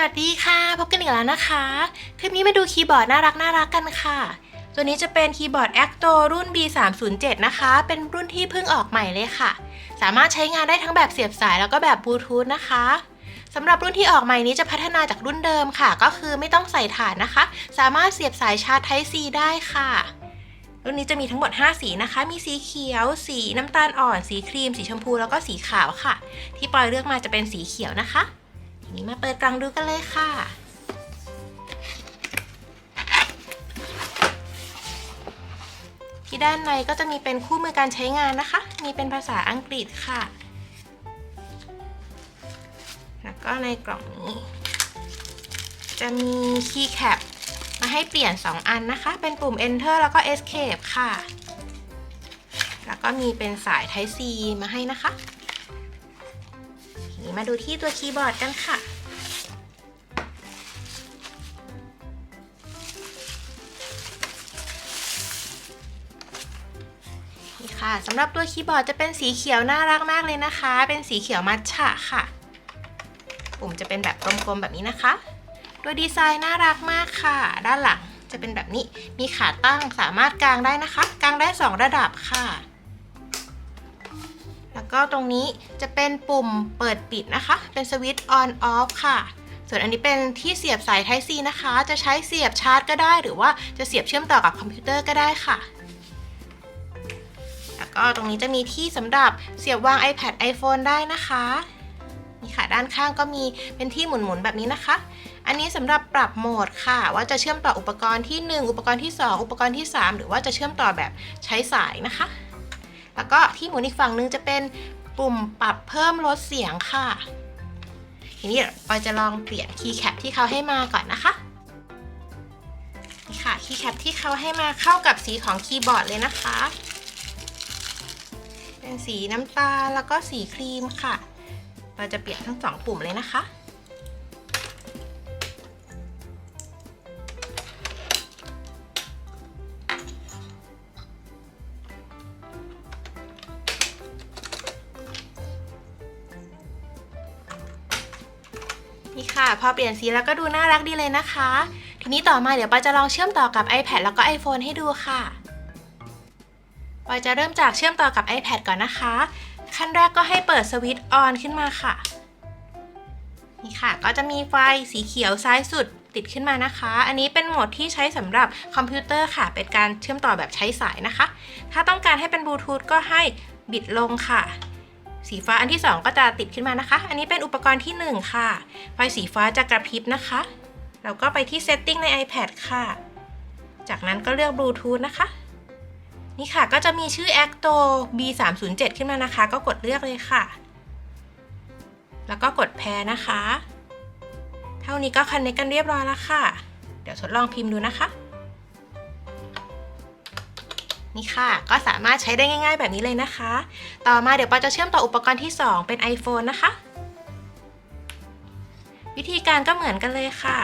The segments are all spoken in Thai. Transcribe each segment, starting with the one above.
วัสดีค่ะ พบกันอีกแล้วนะคะ คลิปนี้มาดูคีย์บอร์ดน่ารักน่ารักกันค่ะ ตัวนี้จะเป็นคีย์บอร์ด Acto รุ่น B307 นะคะ เป็นรุ่นที่เพิ่งออกใหม่เลยค่ะ สามารถใช้งานได้ทั้งแบบเสียบสายแล้วก็แบบบลูทูธนะคะสำหรับรุ่นที่ออกใหม่นี้จะพัฒนาจากรุ่นเดิมค่ะ ก็คือไม่ต้องใส่ถ่านนะคะ สามารถเสียบสายชาร์จ Type C ได้ค่ะ รุ่นนี้จะมีทั้งหมด 5 สีนะคะ มีสีเขียว สีน้ำตาลอ่อน สีครีม สีชมพู แล้วก็สีขาวค่ะ ที่ปอยเลือกมาจะเป็นสีเขียวนะคะ นี้มาเปิดกล่องดูกันเลยค่ะ ที่ด้านในก็จะมีเป็นคู่มือการใช้งานนะคะ มีเป็นภาษาอังกฤษค่ะ แล้วก็ในกล่องนี้ จะมีคีย์แคปมาให้เปลี่ยน 2 อันนะคะ เป็นปุ่ม enter แล้วก็ escape ค่ะ แล้วก็มีเป็นสาย type C มาให้นะคะ มาดูที่ตัวคีย์บอร์ดกันค่ะ นี่ค่ะสำหรับตัวคีย์บอร์ดจะเป็นสีเขียวน่ารักมากเลยนะคะ เป็นสีเขียวมัทฉะค่ะ ปุ่มจะเป็นแบบกลมๆแบบนี้นะคะ ตัวดีไซน์น่ารักมากค่ะ ด้านหลังจะเป็นแบบนี้ มีขาตั้งสามารถกางได้นะคะ กางได้ 2 ระดับค่ะ ก็ตรงนี้จะเป็นปุ่มเปิดปิดนะคะ เป็นสวิตช์ on off ค่ะ ส่วนอันนี้เป็นที่เสียบสาย Type C นะคะ จะใช้เสียบชาร์จก็ได้ หรือว่าจะเสียบเชื่อมต่อกับคอมพิวเตอร์ก็ได้ค่ะ แล้วก็ตรงนี้จะมีที่สำหรับเสียบวาง iPad iPhone ได้นะคะนี่ค่ะด้านข้างก็มีเป็นที่หมุนๆแบบนี้นะคะ อันนี้สำหรับปรับโหมดค่ะ ว่าจะเชื่อมต่ออุปกรณ์ที่ 1 อุปกรณ์ที่ 2 อุปกรณ์ที่ 3 หรือว่าจะเชื่อมต่อแบบใช้สายนะคะ แล้วก็ที่หมุนอีกฝั่งนึงจะเป็นปุ่มปรับเพิ่มลดเสียงค่ะ ทีนี้เราจะลองเปลี่ยนคีย์แคปที่เขาให้มาก่อนนะคะนี่ค่ะคีย์แคปที่เขาให้มาเข้ากับสีของคีย์บอร์ดเลยนะคะ เป็นสีน้ำตาลแล้วก็สีครีมค่ะ เราจะเปลี่ยนทั้งสองปุ่มเลยนะคะ นี่ค่ะ พอเปลี่ยนสีแล้วก็ดูน่ารักดีเลยนะคะ ทีนี้ต่อมาเดี๋ยวปาจะลองเชื่อมต่อกับ iPad แล้วก็ iPhone ให้ดูค่ะปอจะเริ่มจากเชื่อมต่อกับ iPad ก่อนนะคะ ขั้นแรกก็ให้เปิดสวิตช์ on ขึ้นมาค่ะ นี่ค่ะ ก็จะมีไฟสีเขียวซ้ายสุดติดขึ้นมานะคะ อันนี้เป็นโหมดที่ใช้สำหรับคอมพิวเตอร์ค่ะ เป็นการเชื่อมต่อแบบใช้สายนะคะ ถ้าต้องการให้เป็นบลูทูธก็ให้บิดลงค่ะ สีฟ้าอันที่ 2 ก็จะติดขึ้นมานะคะ อันนี้เป็นอุปกรณ์ที่ 1 ค่ะ ไฟสีฟ้าจะกระพริบนะคะ แล้วก็ไปที่ Setting ใน iPad ค่ะ จากนั้นก็เลือกบลูทูธนะคะ นี่ค่ะก็จะมีชื่อ Acto B307 ขึ้นมานะคะ ก็กดเลือกเลยค่ะ แล้วก็กดแพรนะคะ เท่านี้ก็คันเนคกันเรียบร้อยแล้วค่ะ เดี๋ยวทดลองพิมพ์ดูนะคะ นี่ค่ะ ก็สามารถใช้ได้ง่าย ๆ แบบนี้เลยนะคะ ต่อมาเดี๋ยวปอจะเชื่อมต่ออุปกรณ์ที่ 2 เป็น iPhone นะคะ วิธีการก็เหมือนกันเลยค่ะ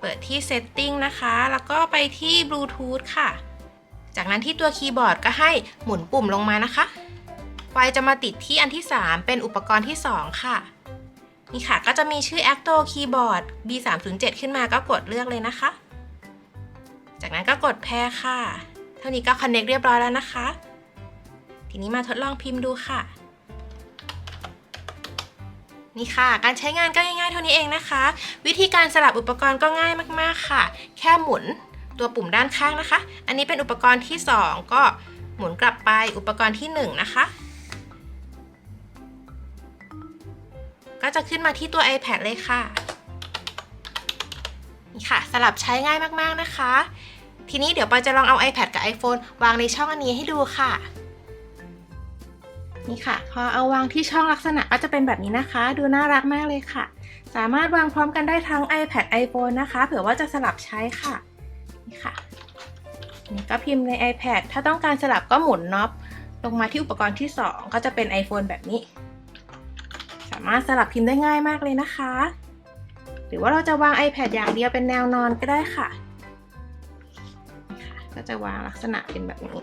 เปิดที่ Setting นะคะ แล้วก็ไปที่ Bluetooth ค่ะ จากนั้นที่ตัวคีย์บอร์ดก็ให้หมุนปุ่มลงมานะคะไฟจะมาติดที่อันที่ 3 เป็นอุปกรณ์ที่ 2 ค่ะ นี่ค่ะก็จะมีชื่อ Acto Keyboard B307 ขึ้นมาก็กดเลือกเลยนะคะ จากนั้นก็กดแพรค่ะ เท่านี้ก็ Connect เรียบร้อยแล้วนะคะ ทีนี้มาทดลองพิมพ์ดูค่ะ นี่ค่ะ การใช้งานก็ง่ายๆเท่านี้เองนะคะ วิธีการสลับอุปกรณ์ก็ง่ายมากๆค่ะ แค่หมุนตัวปุ่มด้านข้างนะคะ อันนี้เป็นอุปกรณ์ที่ 2 ก็หมุนกลับไปอุปกรณ์ที่ 1 นะคะ ก็จะขึ้นมาที่ตัว iPad เลยค่ะ นี่ค่ะ สลับใช้ง่ายมากๆนะคะ ทีนี้เดี๋ยวปอยจะลองเอา iPad กับ iPhone วางในช่องอันนี้ให้ดูค่ะ นี่ค่ะ พอเอาวางที่ช่องลักษณะก็จะเป็นแบบนี้นะคะ ดูน่ารักมากเลยค่ะ สามารถวางพร้อมกันได้ทั้ง iPad iPhone นะคะ เผื่อว่าจะสลับใช้ค่ะ นี่ค่ะ นี่ก็พิมพ์ใน iPad ถ้าต้องการสลับก็หมุนน็อปลงมาที่อุปกรณ์ที่ 2 ก็จะเป็น iPhone แบบนี้ สามารถสลับพิมพ์ได้ง่ายมากเลยนะคะ หรือว่าเราจะวาง iPad อย่างเดียวเป็นแนวนอนก็ได้ค่ะนี่ค่ะ ก็จะวางลักษณะเป็นแบบนี้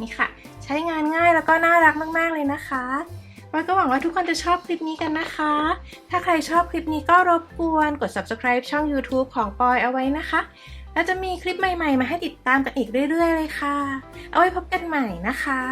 นี่ค่ะ ใช้งานง่ายแล้วก็น่ารักมาก ๆ เลยนะคะปอยก็หวังว่าทุกคนจะชอบคลิปนี้กันนะคะ ถ้าใครชอบคลิปนี้ก็รบกวนกด subscribe ช่อง YouTube ของปอยเอาไว้นะคะ แล้วจะมีคลิปใหม่ ๆ มาให้ติดตามกันอีกเรื่อย ๆ เลยค่ะ เอาไว้พบกันใหม่นะคะ